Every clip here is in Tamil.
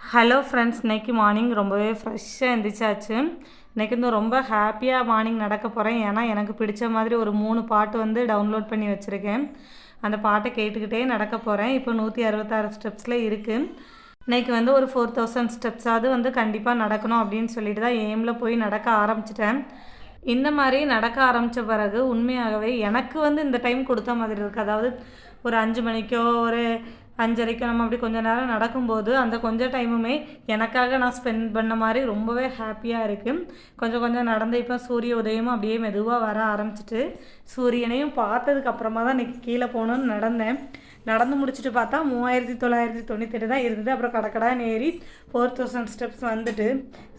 ஹலோ ஃப்ரெண்ட்ஸ் இன்னைக்கு மார்னிங் ரொம்பவே ஃப்ரெஷ்ஷாக எழுந்திரிச்சாச்சு இன்றைக்கி வந்து ரொம்ப ஹாப்பியாக மார்னிங் நடக்க போகிறேன் ஏன்னா எனக்கு பிடிச்ச மாதிரி ஒரு மூணு பாட்டு வந்து டவுன்லோட் பண்ணி வச்சுருக்கேன். அந்த பாட்டை கேட்டுக்கிட்டே நடக்க போகிறேன் இப்போ நூற்றி அறுபத்தாறு ஸ்டெப்ஸில் இருக்குது இன்றைக்கி வந்து ஒரு ஃபோர் தௌசண்ட் ஸ்டெப்ஸாவது வந்து கண்டிப்பாக நடக்கணும் அப்படின்னு சொல்லிட்டு தான் எய்மில் போய் நடக்க ஆரம்பிச்சிட்டேன். இந்த மாதிரி நடக்க ஆரம்பித்த பிறகு உண்மையாகவே எனக்கு வந்து இந்த டைம் கொடுத்த மாதிரி இருக்குது அதாவது ஒரு அஞ்சு மணிக்கோ ஒரு அஞ்சரைக்கோ நம்ம அப்படி கொஞ்ச நேரம் நடக்கும்போது அந்த கொஞ்சம் டைமுமே எனக்காக நான் ஸ்பெண்ட் பண்ண மாதிரி ரொம்பவே ஹாப்பியாக இருக்குது கொஞ்சம் கொஞ்சம் நடந்து இப்போ சூரிய உதயமும் அப்படியே மெதுவாக வர ஆரம்பிச்சிட்டு சூரியனையும் பார்த்ததுக்கப்புறமா தான் இன்றைக்கி கீழே போகணுன்னு நடந்தேன். நடந்து முடிச்சுட்டு பார்த்தா மூவாயிரத்தி தொள்ளாயிரத்தி தொண்ணூத்தெட்டு தான் இருந்தது. அப்புறம் கடக்கடான்னு ஏறி ஃபோர் தௌசண்ட் ஸ்டெப்ஸ் வந்துட்டு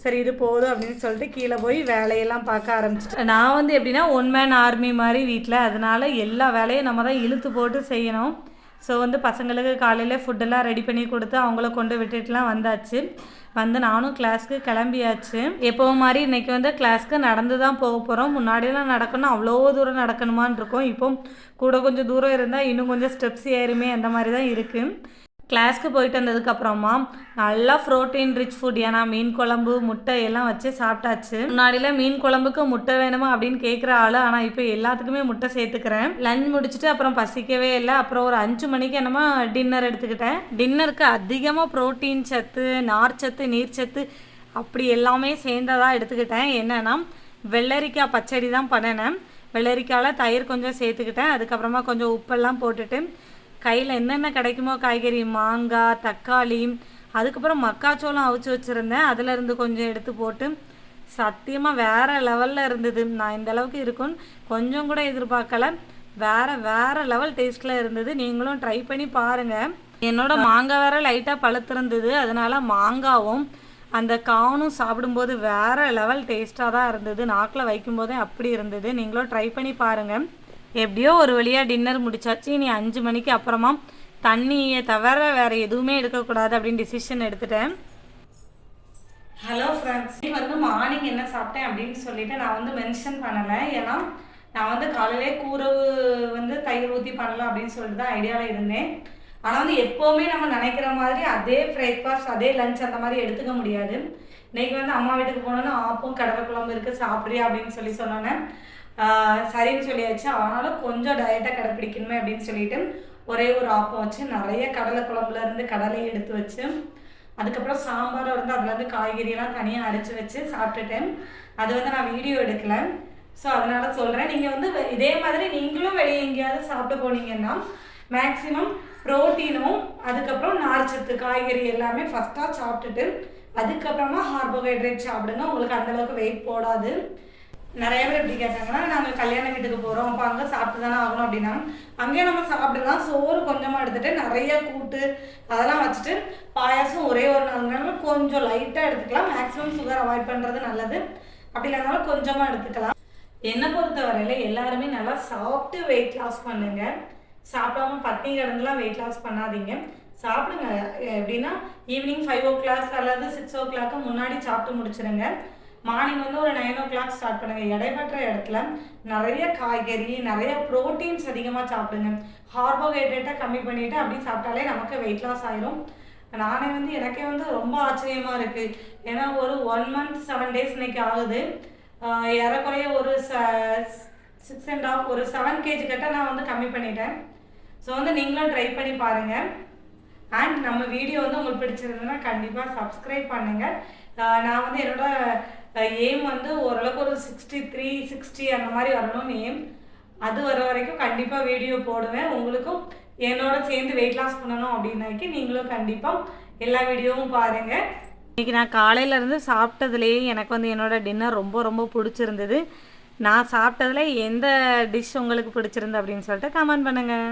சரி இது போதும் அப்படின்னு சொல்லிட்டு கீழே போய் வேலையெல்லாம் பார்க்க ஆரம்பிச்சிட்டேன். நான் வந்து எப்படின்னா ஒன் மேன் ஆர்மி மாதிரி வீட்டில் அதனால் எல்லா வேலையும் நம்ம தான் இழுத்து போட்டு செய்யணும். ஸோ வந்து பசங்களுக்கு காலையில் ஃபுட்டெல்லாம் ரெடி பண்ணி கொடுத்து அவங்கள கொண்டு விட்டுட்டுலாம் வந்தாச்சு. வந்து நானும் கிளாஸ்க்கு கிளம்பியாச்சு. எப்போவும் மாதிரி இன்றைக்கி வந்து கிளாஸ்க்கு நடந்து தான் போக போகிறோம் முன்னாடியெல்லாம் நடக்கணும். அவ்வளோ தூரம் நடக்கணுமான்னு இருக்கும். இப்போ கூட கொஞ்சம் தூரம் இருந்தால் இன்னும் கொஞ்சம் ஸ்டெப்ஸ் ஏறுமே அந்த மாதிரி தான் இருக்குது கிளாஸ்க்கு போயிட்டு வந்ததுக்கப்புறமா நல்லா ப்ரோட்டீன் ரிச் ஃபுட் ஏன்னா மீன் குழம்பு முட்டை எல்லாம் வச்சு சாப்பிட்டாச்சு. முன்னாடியில் மீன் குழம்புக்கு முட்டை வேணுமா அப்படின்னு கேட்குற ஆள் ஆனால் இப்போ எல்லாத்துக்குமே முட்டை சேர்த்துக்கிறேன். லஞ்ச் முடிச்சுட்டு அப்புறம் பசிக்கவே இல்லை. அப்புறம் ஒரு அஞ்சு மணிக்கு என்னமா டின்னர் எடுத்துக்கிட்டேன். டின்னருக்கு அதிகமாக ப்ரோட்டீன் சத்து நார் சத்து நீர் சத்து அப்படி எல்லாமே சேர்ந்ததாக எடுத்துக்கிட்டேன். என்னென்னா வெள்ளரிக்காய் பச்சடி தான் பண்ணினேன். வெள்ளரிக்காயில் தயிர் கொஞ்சம் சேர்த்துக்கிட்டேன். அதுக்கப்புறமா கொஞ்சம் உப்பெல்லாம் போட்டுட்டு கையில் என்னென்ன கிடைக்குமோ காய்கறி மாங்காய் தக்காளி அதுக்கப்புறம் மக்காச்சோளம் அவிச்சு வச்சுருந்தேன். அதிலேருந்து கொஞ்சம் எடுத்து போட்டு சத்தியமாக வேறு லெவலில் இருந்தது. நான் இந்த அளவுக்கு இருக்கும்னு கொஞ்சம் கூட எதிர்பார்க்கல. வேறு வேறு லெவல் டேஸ்ட்டில் இருந்தது. நீங்களும் ட்ரை பண்ணி பாருங்கள் என்னோடய மாங்காய் வேறு லைட்டாக பழுத்திருந்தது. அதனால் மாங்காவும் அந்த காணும் சாப்பிடும்போது வேறு லெவல் டேஸ்ட்டாக தான் இருந்தது. நாக்கில் வைக்கும்போதே அப்படி இருந்தது. நீங்களும் ட்ரை பண்ணி பாருங்கள் எப்படியோ ஒரு வழியாக டின்னர் முடிச்சாச்சு. இனி அஞ்சு மணிக்கு அப்புறமா தண்ணியை தவிர வேறு எதுவுமே எடுக்கக்கூடாது அப்படின்னு டிசிஷன் எடுத்துட்டேன். ஹலோ ஃப்ரெண்ட்ஸ் நீ வந்து மார்னிங் என்ன சாப்பிட்டேன் அப்படின்னு சொல்லிட்டு நான் வந்து மென்ஷன் பண்ணலை. ஏன்னா நான் வந்து காலையிலே கூரவு வந்து தயிர் ஊற்றி பண்ணலாம் அப்படின்னு சொல்லிட்டு தான் ஐடியாவில் இருந்தேன். ஆனால் வந்து எப்போவுமே நம்ம நினைக்கிற மாதிரி அதே பிரேக்ஃபாஸ்ட் அதே லஞ்ச் அந்த மாதிரி எடுத்துக்க முடியாது. இன்னைக்கு வந்து அம்மா வீட்டுக்கு போனோன்னா ஆப்பும் கடலை குழம்பு இருக்குது சாப்பிட்றியா அப்படின்னு சொல்லி சொன்னோன்னே சரின்னு சொல்லியாச்சு. ஆனாலும் கொஞ்சம் டயட்டாக கடைப்பிடிக்கணுமே அப்படின்னு சொல்லிட்டு ஒரே ஒரு ஆப்பம் வச்சு நிறைய கடலை குழம்புல இருந்து கடலை எடுத்து வச்சு அதுக்கப்புறம் சாம்பார் வந்து அதுலேருந்து காய்கறியெல்லாம் தனியாக அரைச்சி வச்சு சாப்பிட்டுட்டேன். அது வந்து நான் வீடியோ எடுக்கலை. ஸோ அதனால் சொல்கிறேன் நீங்கள் வந்து இதே மாதிரி நீங்களும் வெளியே எங்கேயாவது சாப்பிட்டு போனீங்கன்னா மேக்ஸிமம் ப்ரோட்டீனும் அதுக்கப்புறம் நார்ச்சத்து காய்கறி எல்லாமே ஃபஸ்ட்டாக சாப்பிட்டுட்டு அதுக்கப்புறமா கார்போஹைட்ரேட் சாப்பிடுங்க. உங்களுக்கு அந்தளவுக்கு வெயிட் போடாது. நிறைய பேர் எப்படி கேட்டாங்கன்னா நாங்கள் கல்யாண வீட்டுக்கு போகிறோம் அப்போ அங்கே சாப்பிட்டு தானே ஆகணும். அப்படின்னா அங்கேயே நம்ம சாப்பிடலாம் சோறு கொஞ்சமாக எடுத்துகிட்டு நிறைய கூட்டு அதெல்லாம் வச்சுட்டு பாயாசம் ஒரே ஒரு நாள் கொஞ்சம் லைட்டாக எடுத்துக்கலாம். மேக்ஸிமம் சுகர் அவாய்ட் பண்ணுறது நல்லது. அப்படி இல்லைனாலும் கொஞ்சமாக எடுத்துக்கலாம். என்னை பொறுத்த வரையில் எல்லாருமே நல்லா சாப்பிட்டு வெயிட் லாஸ் பண்ணுங்க. சாப்பிடாம பட்டி கிடந்துலாம் வெயிட் லாஸ் பண்ணாதீங்க. சாப்பிடுங்க. எப்படின்னா ஈவினிங் ஃபைவ் ஓ கிளாக் அல்லது சிக்ஸ் ஓ கிளாக்கு முன்னாடி சாப்பிட்டு முடிச்சிருங்க. மார்னிங் வந்து ஒரு நைன் ஓ கிளாக் ஸ்டார்ட் பண்ணுங்கள் இடைப்பட்ட இடத்துல நிறைய காய்கறி நிறைய ப்ரோட்டீன்ஸ் அதிகமாக சாப்பிடுங்க. கார்போஹைட்ரேட்டை கம்மி பண்ணிவிட்டு அப்படி சாப்பிட்டாலே நமக்கு வெயிட் லாஸ் ஆயிரும். நானே வந்து எனக்கே வந்து ரொம்ப ஆச்சரியமாக இருக்குது ஏன்னா ஒரு ஒன் மந்த் செவன் டேஸ் இன்னைக்கு ஆகுது. ஏறக்குறைய ஒரு ச சிக்ஸ் அண்ட் ஆஃப் ஒரு செவன் கேஜி கிட்ட நான் வந்து கம்மி பண்ணிட்டேன். ஸோ வந்து நீங்களும் ட்ரை பண்ணி பாருங்கள் அண்ட் நம்ம வீடியோ வந்து உங்களுக்கு பிடிச்சிருந்ததுன்னா கண்டிப்பாக சப்ஸ்கிரைப் பண்ணுங்கள் நான் வந்து என்னோட எய்ம் வந்து ஓரளவுக்கு ஒரு சிக்ஸ்டி த்ரீ சிக்ஸ்டி அந்த மாதிரி வரணும்னு எய்ம் அது வர வரைக்கும் கண்டிப்பாக வீடியோ போடுவேன். உங்களுக்கும் என்னோட சேர்ந்து வெயிட் லாஸ் பண்ணணும் அப்படின்னாக்கி நீங்களும் கண்டிப்பாக எல்லா வீடியோவும் பாருங்கள் இன்றைக்கி நான் காலையிலேருந்து சாப்பிட்டதுலேயே எனக்கு வந்து என்னோடய டின்னர் ரொம்ப ரொம்ப பிடிச்சிருந்தது. நான் சாப்பிட்டதுல எந்த டிஷ் உங்களுக்கு பிடிச்சிருந்து அப்படின்னு சொல்லிட்டு கமெண்ட் பண்ணுங்கள்